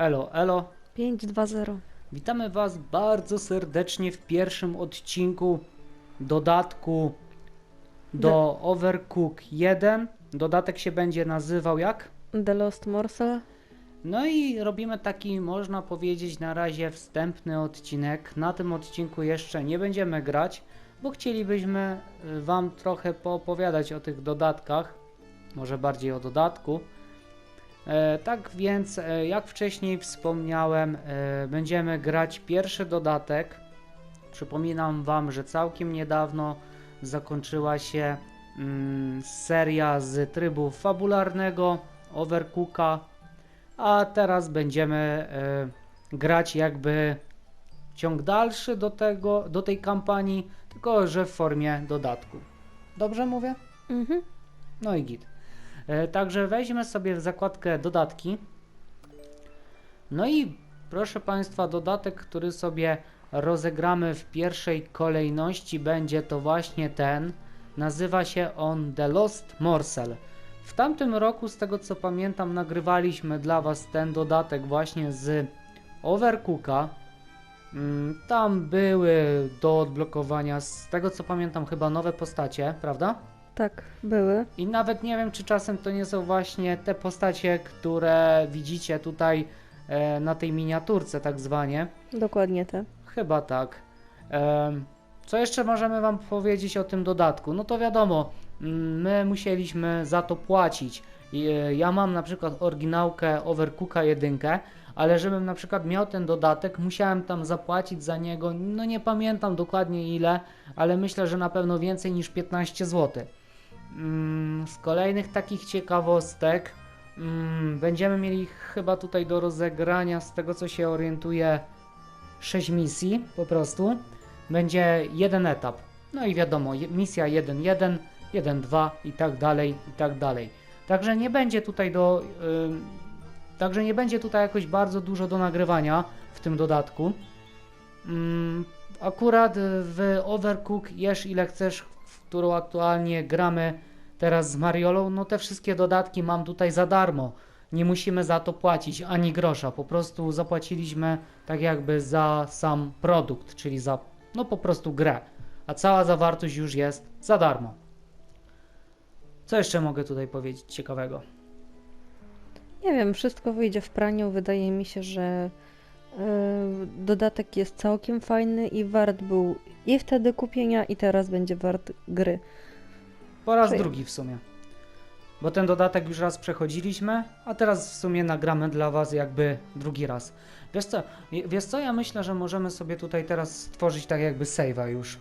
Elo, elo. 5-2-0. Witamy Was bardzo serdecznie w pierwszym odcinku dodatku do Overcook 1. Dodatek się będzie nazywał jak? The Lost Morsel. No i robimy taki, można powiedzieć, na razie wstępny odcinek. Na tym odcinku jeszcze nie będziemy grać, bo chcielibyśmy y, Wam trochę poopowiadać o tych dodatkach, może bardziej o dodatku. E, tak więc, e, jak wcześniej wspomniałem, e, będziemy grać pierwszy dodatek. Przypominam Wam, że całkiem niedawno zakończyła się mm, seria z trybu fabularnego Overcooka, a teraz będziemy grać jakby ciąg dalszy do tego, do tej kampanii, tylko że w formie dodatku. Dobrze mówię? Mhm. No i git. E, Także weźmy sobie w zakładkę dodatki. No i proszę Państwa, dodatek, który sobie rozegramy w pierwszej kolejności, będzie to właśnie ten. Nazywa się on The Lost Morsel. W tamtym roku, z tego co pamiętam, nagrywaliśmy dla Was ten dodatek właśnie z Overcooka. Mm, Tam były do odblokowania, z tego co pamiętam, chyba nowe postacie, prawda? Tak, były. I nawet nie wiem, czy czasem to nie są właśnie te postacie, które widzicie tutaj e, na tej miniaturce, tak zwanie. Dokładnie te. Chyba tak. Em, co jeszcze możemy Wam powiedzieć o tym dodatku? No to wiadomo, mm, my musieliśmy za to płacić. E, Ja mam na przykład oryginałkę Overcooka 1, ale żebym na przykład miał ten dodatek, musiałem tam zapłacić za niego, no nie pamiętam dokładnie ile, ale myślę, że na pewno więcej niż 15 zł. Mm, Z kolejnych takich ciekawostek mm, będziemy mieli chyba tutaj do rozegrania, z tego co się orientuję, 6 misji po prostu. Będzie jeden etap. No i wiadomo, misja 1-1, 1-2 i tak dalej, i tak dalej. Także nie będzie tutaj do. także nie będzie tutaj jakoś bardzo dużo do nagrywania w tym dodatku. Ym, akurat w Overcook jesz ile chcesz, którą aktualnie gramy teraz z Mariolą, no te wszystkie dodatki mam tutaj za darmo. Nie musimy za to płacić ani grosza, po prostu zapłaciliśmy tak jakby za sam produkt, czyli za no po prostu grę. A cała zawartość już jest za darmo. Co jeszcze mogę tutaj powiedzieć ciekawego? Nie wiem, wszystko wyjdzie w praniu. Wydaje mi się, że dodatek jest całkiem fajny i wart był i wtedy kupienia, i teraz będzie wart gry. Po raz drugi w sumie. Bo ten dodatek już raz przechodziliśmy, a teraz w sumie nagramy dla Was jakby drugi raz. Wiesz co, wiesz co, ja myślę, że możemy sobie tutaj teraz stworzyć tak jakby save'a już.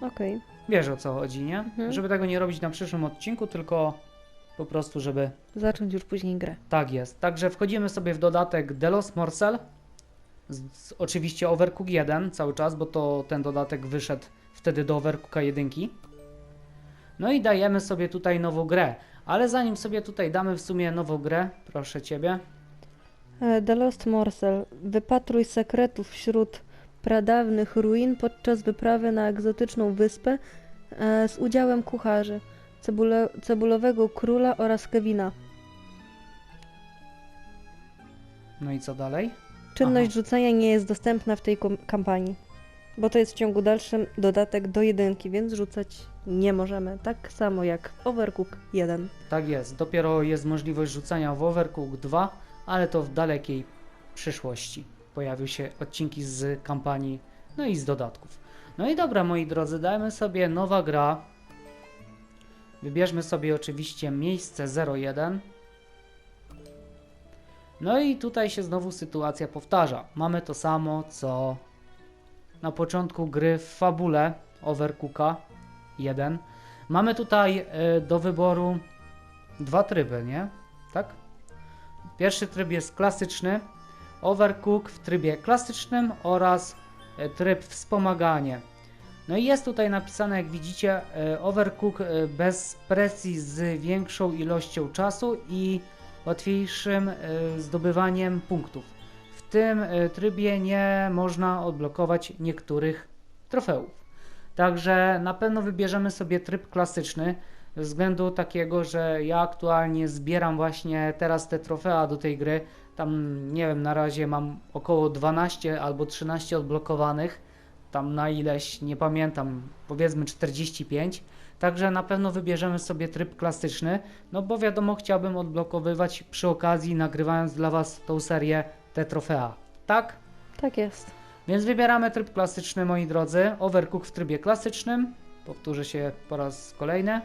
Okej. Wiesz o co chodzi, nie? Mhm. Żeby tego nie robić na przyszłym odcinku, tylko po prostu, żeby Zacząć już później grę. Tak jest. Także wchodzimy sobie w dodatek Delos Morsel. Z, oczywiście Overcook 1 cały czas, bo to ten dodatek wyszedł wtedy do Overcooka 1. No i dajemy sobie tutaj nową grę. Ale zanim sobie tutaj damy w sumie nową grę, proszę ciebie. E, The Lost Morsel. Wypatruj sekretów wśród pradawnych ruin podczas wyprawy na egzotyczną wyspę e, z udziałem kucharzy, cebule, cebulowego króla oraz Kevina. No i co dalej? Czynność Aha. rzucania nie jest dostępna w tej kampanii, bo to jest w ciągu dalszym dodatek do jedynki, więc rzucać nie możemy, tak samo jak w Overcook 1. Tak jest. Dopiero jest możliwość rzucania w Overcook 2, ale to w dalekiej przyszłości. Pojawią się odcinki z kampanii, no i z dodatków. No i dobra, moi drodzy, dajmy sobie nowa gra. Wybierzmy sobie oczywiście miejsce 01. No i tutaj się znowu sytuacja powtarza. Mamy to samo, co na początku gry w fabule Overcooka 1. Mamy tutaj y, do wyboru dwa tryby, nie? Tak? Pierwszy tryb jest klasyczny, Overcook w trybie klasycznym oraz e, tryb wspomaganie. No i jest tutaj napisane, jak widzicie, e, Overcook bez presji z większą ilością czasu i łatwiejszym e, zdobywaniem punktów. W tym e, trybie nie można odblokować niektórych trofeów. Także na pewno wybierzemy sobie tryb klasyczny, ze względu takiego, że ja aktualnie zbieram właśnie teraz te trofea do tej gry, Tam nie wiem, na razie mam około 12 albo 13 odblokowanych. Tam na ileś, nie pamiętam, powiedzmy 45. Także na pewno wybierzemy sobie tryb klasyczny, no bo wiadomo, chciałbym odblokowywać przy okazji, nagrywając dla Was tą serię te trofea. Tak? Tak jest. Więc wybieramy tryb klasyczny, moi drodzy. Overcook w trybie klasycznym. Powtórzę się po raz kolejny.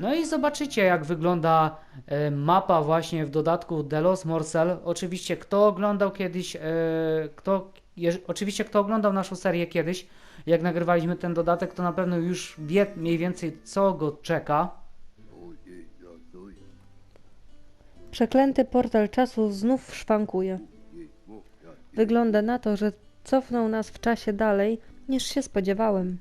No i zobaczycie, jak wygląda e, mapa właśnie w dodatku Delos Morsel. Oczywiście, kto oglądał kiedyś, e, kto, oczywiście, kto oglądał naszą serię kiedyś, jak nagrywaliśmy ten dodatek, to na pewno już wie mniej więcej, co go czeka. Przeklęty portal czasu znów szwankuje. Wygląda na to, że cofnął nas w czasie dalej, niż się spodziewałem.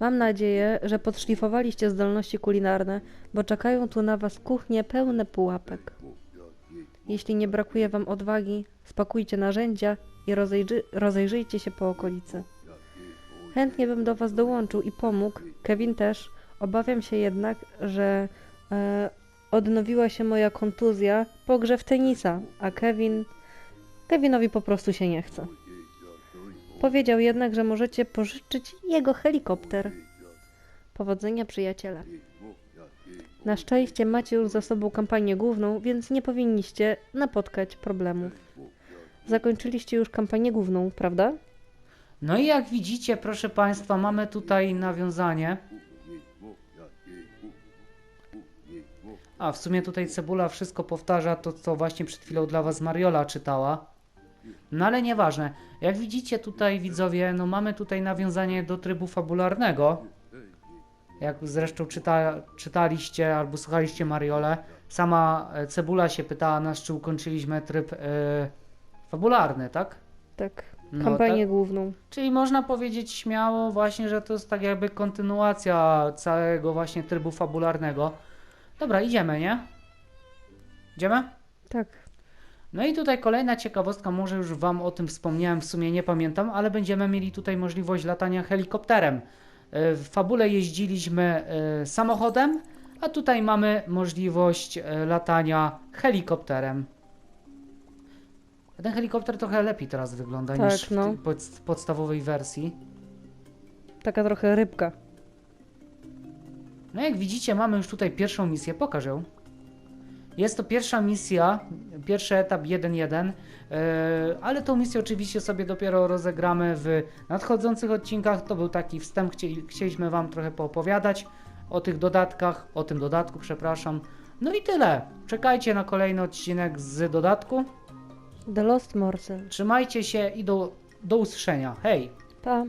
Mam nadzieję, że podszlifowaliście zdolności kulinarne, bo czekają tu na was kuchnie pełne pułapek. Jeśli nie brakuje wam odwagi, spakujcie narzędzia i rozejrzy, rozejrzyjcie się po okolicy. Chętnie bym do was dołączył i pomógł, Kevin też. Obawiam się jednak, że e, odnowiła się moja kontuzja po grze w tenisa, a Kevin... Kevinowi po prostu się nie chce. Powiedział jednak, że możecie pożyczyć jego helikopter. Powodzenia, przyjaciele. Na szczęście macie już za sobą kampanię główną, więc nie powinniście napotkać problemów. Zakończyliście już kampanię główną, prawda? No i jak widzicie, proszę Państwa, mamy tutaj nawiązanie. A w sumie tutaj Cebula wszystko powtarza to, co właśnie przed chwilą dla Was Mariola czytała. No ale nieważne. Jak widzicie tutaj, widzowie, no mamy tutaj nawiązanie do trybu fabularnego. Jak zresztą czyta, czytaliście albo słuchaliście Mariole. Sama e, Cebula się pytała nas, czy ukończyliśmy tryb e, fabularny, tak? Tak. No, Kampanię tak. główną. Czyli można powiedzieć śmiało właśnie, że to jest tak jakby kontynuacja całego właśnie trybu fabularnego. Dobra, idziemy, nie? Idziemy? Tak. No i tutaj kolejna ciekawostka, może już Wam o tym wspomniałem, w sumie nie pamiętam, ale będziemy mieli tutaj możliwość latania helikopterem. E, W fabule jeździliśmy e, samochodem, a tutaj mamy możliwość e, latania helikopterem. Ten helikopter trochę lepiej teraz wygląda Tak, niż w no. tej pod, podstawowej wersji. Taka trochę rybka. No jak widzicie, mamy już tutaj pierwszą misję. Pokaż ją. Jest to pierwsza misja, pierwszy etap 1-1, yy, ale tą misję oczywiście sobie dopiero rozegramy w nadchodzących odcinkach. To był taki wstęp, chcieli, chcieliśmy Wam trochę poopowiadać o tych dodatkach, o tym dodatku, przepraszam. No i tyle. Czekajcie na kolejny odcinek z dodatku. The Lost Morsel. Trzymajcie się i do, do usłyszenia. Hej! Pa.